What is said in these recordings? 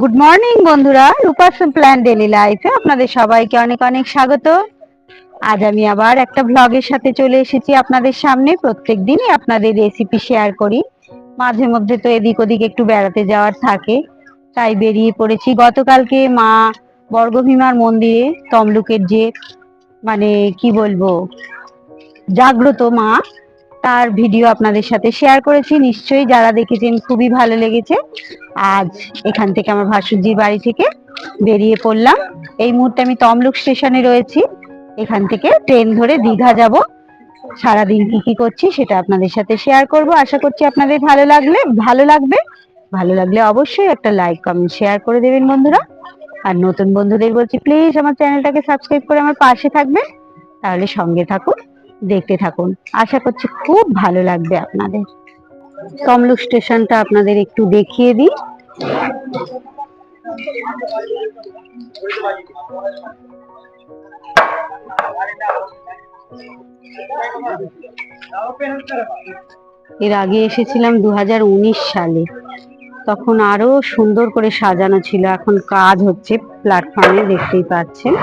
Good morning বন্ধুরা। Rupa's plan daily লাইফে আপনাদের সবাইকে অনেক অনেক স্বাগত। আজ আমি আবার একটা ভ্লগের সাথে চলে এসেছি আপনাদের সামনে। প্রত্যেক দিনই আপনাদের রেসিপি শেয়ার করি। মাঝে মধ্যে তো এদিক ওদিক একটু বেড়াতে যাওয়ার থাকে। তাই বেরিয়ে পড়েছি। গতকালকে মা বর্গভীমার মন্দিরে তমলুকের যে মানে কি বলব, জাগ্রত মা তার ভিডিও আপনাদের সাথে শেয়ার করেছি, নিশ্চয়ই যারা দেখেছেন খুবই ভালো লেগেছে। আজ এখান থেকে আমার ভাসুরজির বাড়ি থেকে বেরিয়ে পড়লাম। এই মুহূর্তে আমি তমলুক স্টেশনে রয়েছি। এখান থেকে ট্রেন ধরে দীঘা যাব। সারাদিন কি কি করছি সেটা আপনাদের সাথে শেয়ার করব। আশা করছি আপনাদের ভালো লাগলে, ভালো লাগবে। ভালো লাগলে অবশ্যই একটা লাইক, কমেন্ট, শেয়ার করে দেবেন বন্ধুরা। আর নতুন বন্ধুদের বলছি প্লিজ আমার চ্যানেলটাকে সাবস্ক্রাইব করে আমার পাশে থাকবে তাহলে সঙ্গে থাকুন। দেখতে থাকুন। আশা করছি খুব ভালো লাগবে আপনাদের। তমলুক স্টেশনটা আপনাদের একটু দেখিয়ে দিই। এর আগে এসেছিলাম দু হাজার উনিশ সালে। তখন আরও সুন্দর করে সাজানো ছিল। এখন কাজ হচ্ছে প্ল্যাটফর্মে দেখতেই পাচ্ছেন।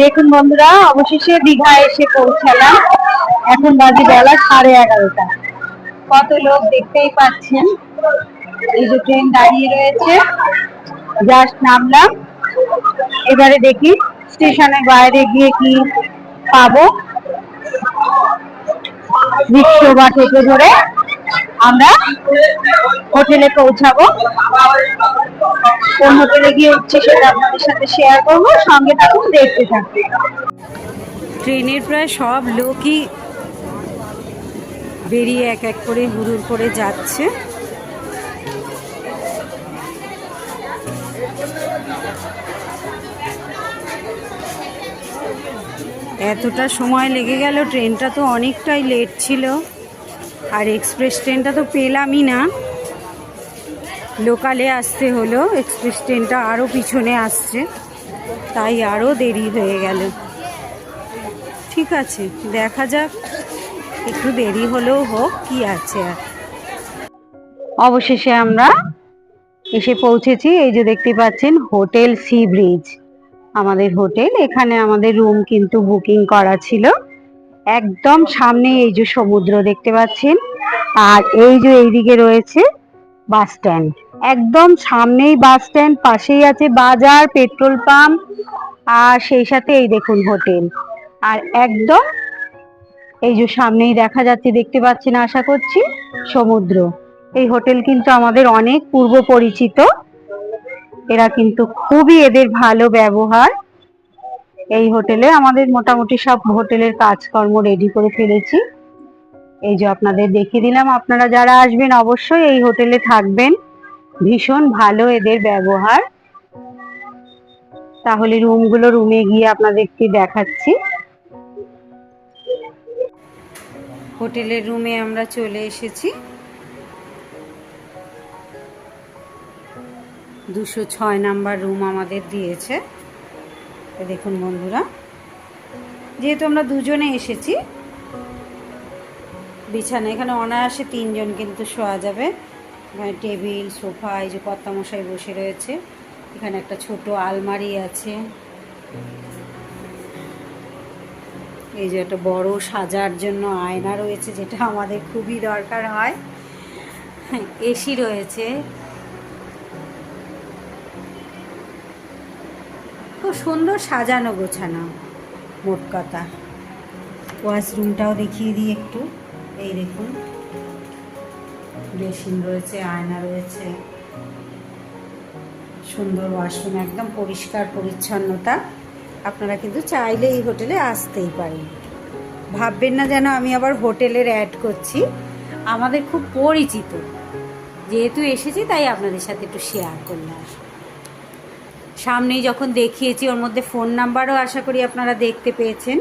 দেখুন বন্ধুরা, অবশেষে দীঘা এসে পৌঁছালাম। এখন বাজে বেলা সাড়ে এগারোটা। কত লোক দেখতেই পাচ্ছেন। এই যে ট্রেন দাঁড়িয়ে রয়েছে। জাস্ট নামলাম। এবারে দেখি স্টেশনের বাইরে গিয়ে কি পাবো। রিক্সা বা টোটো ধরে আমরা হোটেলে পৌঁছাবো। কোন হোটেলে গিয়ে সেটা আপনাদের সাথে শেয়ার করব। সঙ্গে থাকুন, দেখতে ট্রেনের প্রায় সব লোকই বেরিয়ে এক এক করে হুড়ুর করে যাচ্ছে। এতটা সময় লেগে গেল, ট্রেনটা তো অনেকটাই লেট ছিল। আর এক্সপ্রেস ট্রেনটা তো পেলামই না। লোকালে আসতে হলো এক্সপ্রেস ট্রেনটা আরও পিছনে আসছে, তাই আরও দেরি হয়ে গেল। ঠিক আছে, দেখা যাক, একটু দেরি হলেও হোক, কি আছে আর। অবশেষে আমরা এসে পৌঁছেছি, এই যে দেখতে পাচ্ছেন, হোটেল সি ব্রিজ। আমাদের হোটেল, এখানে আমাদের রুম কিন্তু বুকিং করা ছিল। একদম সামনে এই যে সমুদ্র দেখতে পাচ্ছেন, আর এই যে এইদিকে রয়েছে বাস স্ট্যান্ড। একদম সামনেই বাস স্ট্যান্ড, পাশেই আছে বাজার, পেট্রোল পাম্প, আর সেই সাথে এই দেখুন হোটেল। আর একদম এই যে সামনেই দেখা যাচ্ছে, দেখতে পাচ্ছেন, আশা করছি, সমুদ্র। এই হোটেল কিন্তু আমাদের অনেক পূর্ব পরিচিত। এরা কিন্তু খুবই এদের ভালো ব্যবহার। এই হোটেলে আমাদের মোটামুটি সব হোটেলের কাজকর্ম রেডি করে ফেলেছি। এই যে আপনাদের দেখিয়ে দিলাম, আপনারা যারা আসবেন, অবশ্যই এই হোটেলে থাকবেন। ভীষণ ভালো এদের ব্যবহার। তাহলে রুমগুলো রুমে গিয়ে আপনাদেরকে দেখাচ্ছি। হোটেলের রুমে আমরা চলে এসেছি। দুশো ছয় নাম্বার রুম আমাদের দিয়েছে। দেখুন বন্ধুরা, যেহেতু আমরা দুজনে এসেছি, বিছানা, এখানে অনায়াসে তিনজন কিন্তু শোয়া যাবে। এখানে টেবিল, সোফা, এই যে কর্তামশাই বসে রয়েছে। এখানে একটা ছোট আলমারি আছে। এই যে একটা বড় সাজার জন্য আয়না রয়েছে, যেটা আমাদের খুবই দরকার হয়। এসি রয়েছে। খুব সুন্দর সাজানো গোছানো, মোট কথা। ওয়াশরুমটাও দেখিয়ে দিই একটু। এই দেখুন। বেসিন রয়েছে, আয়না রয়েছে, সুন্দর ওয়াশরুম, একদম পরিষ্কার পরিচ্ছন্নতা। আপনারা কিন্তু চাইলে এই হোটেলে আসতেই পারেন। ভাববেন না যেন আমি আবার হোটেলের অ্যাড করছি। আমাদের খুব পরিচিত। যেহেতু এসেছি, তাই আপনাদের সাথে একটু শেয়ার করলাম। সামনেই যখন দেখিয়েছি, ওর মধ্যে ফোন নাম্বারও আশা করি আপনারা দেখতে পেয়েছেন।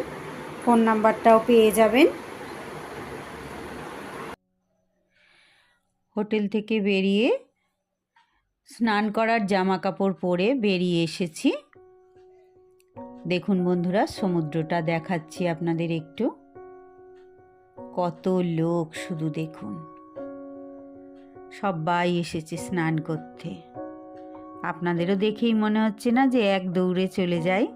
ফোন নাম্বারটাও পেয়ে যাবেন। হোটেল থেকে বেরিয়ে স্নান করার জামা কাপড় পরে বেরিয়ে এসেছি। দেখুন বন্ধুরা, সমুদ্রটা দেখাচ্ছি আপনাদের একটু। কত লোক শুধু দেখুন। সবাই এসেছে স্নান করতে। আপনাদেরও দেখেই মনে হচ্ছে না যে এক দৌড়ে চলে যাই।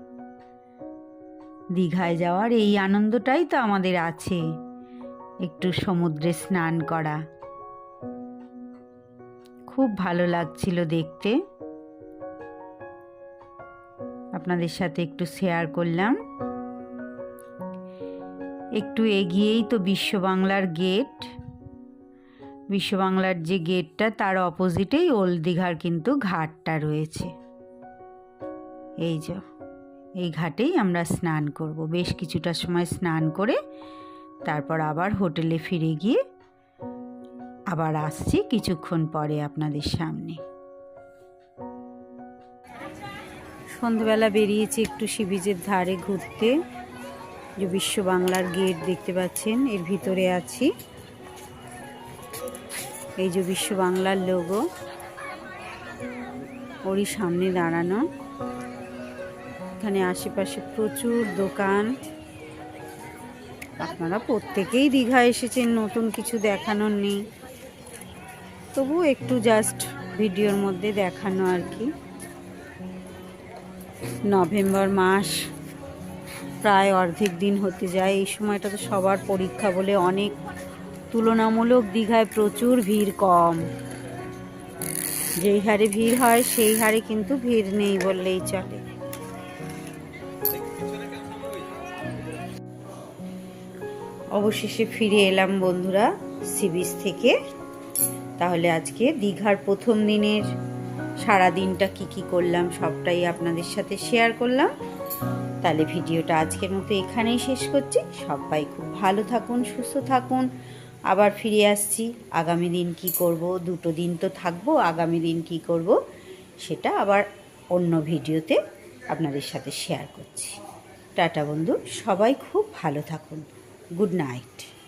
দীঘায় যাওয়ার এই আনন্দটাই তো আমাদের আছে। একটু সমুদ্রে স্নান করা। খুব ভালো লাগছিল দেখতে। আপনাদের সাথে একটু শেয়ার করলাম। একটু এগিয়েই তো বিশ্ব বাংলার গেট বিশ্ব বাংলার যে গেটটা তার অপোজিটেই ওল্ড দীঘার কিন্তু ঘাটটা রয়েছে। এই যে, এই ঘাটেই আমরা স্নান করব। বেশ কিছুটা সময় স্নান করে তারপর আবার হোটেলে ফিরে গিয়ে আবার আসছি কিছুক্ষণ পরে আপনাদের সামনে। সন্ধ্যেবেলা বেরিয়েছি একটু সি বিচের ধারে ঘুরতে। যে বিশ্ব বাংলার গেট দেখতে পাচ্ছেন, এর ভিতরে আছি। এই যে বিশ্ব বাংলার লোগো ওরই সামনে দাঁড়ানো। এখানে আশেপাশে প্রচুর দোকান। আপনারা প্রত্যেকেই দীঘা এসেছেন, নতুন কিছু দেখানোর নেই। তবু একটু জাস্ট ভিডিওর মধ্যে দেখানো আর কি। নভেম্বর মাস প্রায় অর্ধেক দিন হতে যায়। এই সময়টা তো সবার পরীক্ষা বলে অনেক তুলনামূলক দীঘায় প্রচুর ভিড় কম। যেই হারে ভিড় হয়, সেই হারে কিন্তু ভিড় নেই বললেই চলে। অবশেষে ফিরে এলাম বন্ধুরা সি বিচ থেকে। তাহলে আজকে দীঘার প্রথম দিনের সারা দিনটা কি কি করলাম সবটাই আপনাদের সাথে শেয়ার করলাম। তাহলে ভিডিওটা আজকের মতো এখানেই শেষ করছি। সবাই খুব ভালো থাকুন, সুস্থ থাকুন। আবার ফিরে আসছি। আগামী দিন কি করব? দুটো দিন তো থাকব, আগামী দিন কি করব? সেটা আবার অন্য ভিডিওতে আপনাদের সাথে শেয়ার করছি। টাটা বন্ধু, সবাই খুব ভালো থাকুন। Good night.